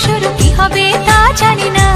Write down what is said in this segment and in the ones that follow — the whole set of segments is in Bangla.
ভবিষ্যৎ কি হবে তা জানি না।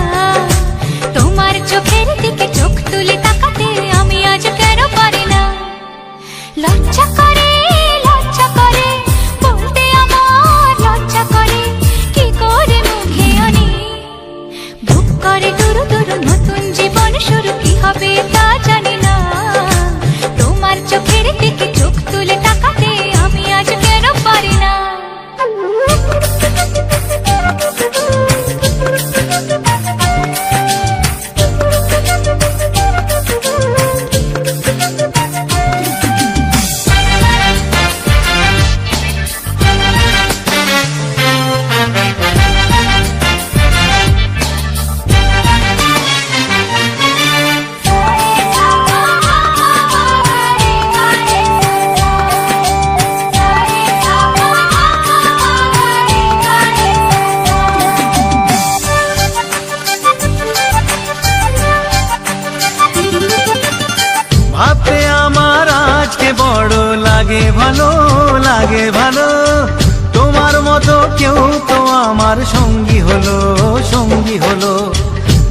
ভালো লাগে ভালো। তোমার মতো কেউ তো আমার সঙ্গী হলো সঙ্গী হলো।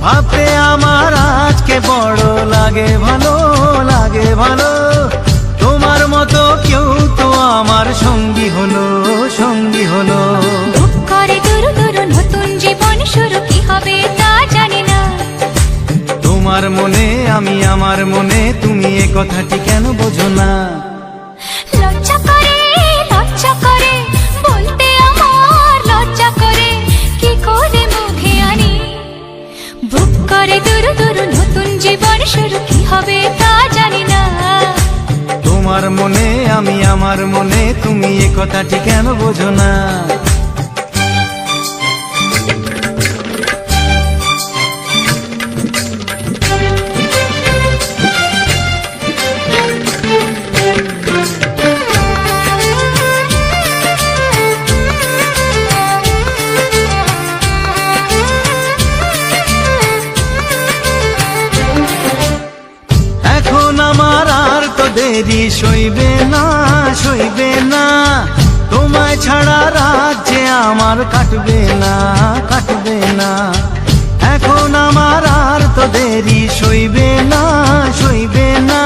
ভাবতে আমার আজকে বড় লাগে ভালো লাগে ভালো। তোমার মতো কেউ তো আমার সঙ্গী হলো সঙ্গী হলো। করে দুরু দুরু নতুন জীবন শুরু কি হবে তা জানি না। তোমার মনে আমি আমার মনে তুমি এ কথাটি কেন বোঝো না? করে দূর দূর নতুন জীবন শুরু, কি হবে তা জানি না। তোমার মনে, আমি আমার মনে, তুমি এ কথাটি কেন বোঝো না? দেরি সইবে না সইবে না। তোমায় ছাড়া রাজ্যে আমার কাটবে না কাটবে না। এখন আমার আর তো দেরি সইবে না সইবে না।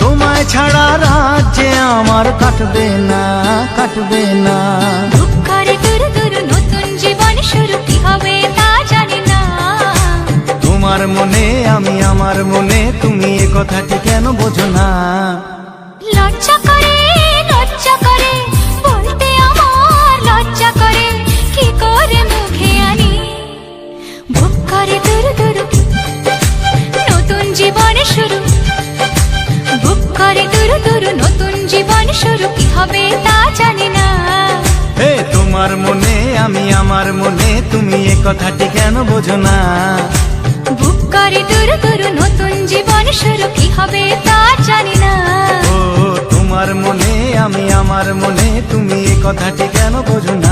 তোমায় ছাড়া রাজ্যে আমার কাটবে না কাটবে না। তোমার মনে আমি আমার মনে তুমি এ কথাটি কেন বোঝো না? লজ্জা করে লজ্জা করে বলতে আমার লজ্জা করে কি করে মুখে আনি? বুক করে দুরু দুরু নতুন জীবন শুরু। বুক করে দুরু দুরু নতুন জীবন শুরু কি হবে তা জানি না। হে তোমার মনে আমি আমার মনে তুমি এ কথাটি কেন বোঝো না? করে দুরু দুরু নতুন জীবন শুরু কি হবে তা জানি না। ও, তোমার মনে, আমি আমার মনে, তুমি কথাটি কেন বোঝো না?